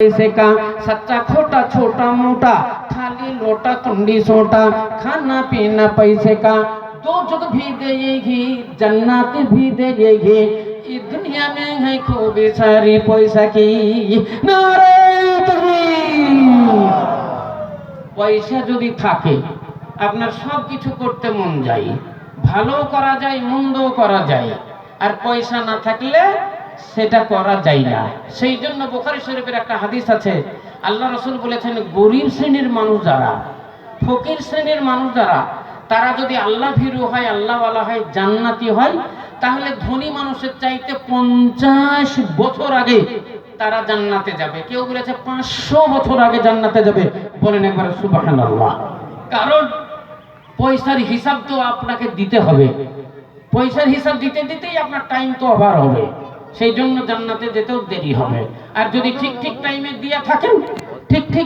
पैसे का सच्चा खोटा छोटा मोटा थाली लोटा कुंडी सोटा खाना पीना पैसे का दो जग भी देगी जन्नत भी देगी इस दुनिया में है खूब सारी पैसा की नारे तकबीर। পয়সা যদি থাকে আপনার সব কিছু করতে মন যায় ভালো করা যায় মন্দও করা যায় আর পয়সা না থাকলে সেটা করা যায় না। সেই জন্য বোখারি শরীফের একটা হাদিস আছে, আল্লাহ রসুল বলেছেন, গরিব শ্রেণির মানুষ যারা, ফকির শ্রেণির মানুষ যারা, তারা যদি আল্লাহ ভীরু হয়, আল্লাহওয়ালা হয়, জান্নাতি হয়, তাহলে ধনী মানুষের চাইতে পঞ্চাশ বছর আগে তারা জান্নাতে যাবে। কেউ বলেছে পাঁচশো বছর আগে জান্নাতে যাবে। বলেন একবার সুবাহান কারণ পয়সার হিসাব তো আপনাকে দিতে হবে। পয়সার হিসাব দিতে দিতেই আপনার টাইম তো ওভার হবে। সেই জন্য জান্নাতে যেতেও দেরি হবে। আর যদি ঠিক ঠিক টাইমে দিয়ে থাকেন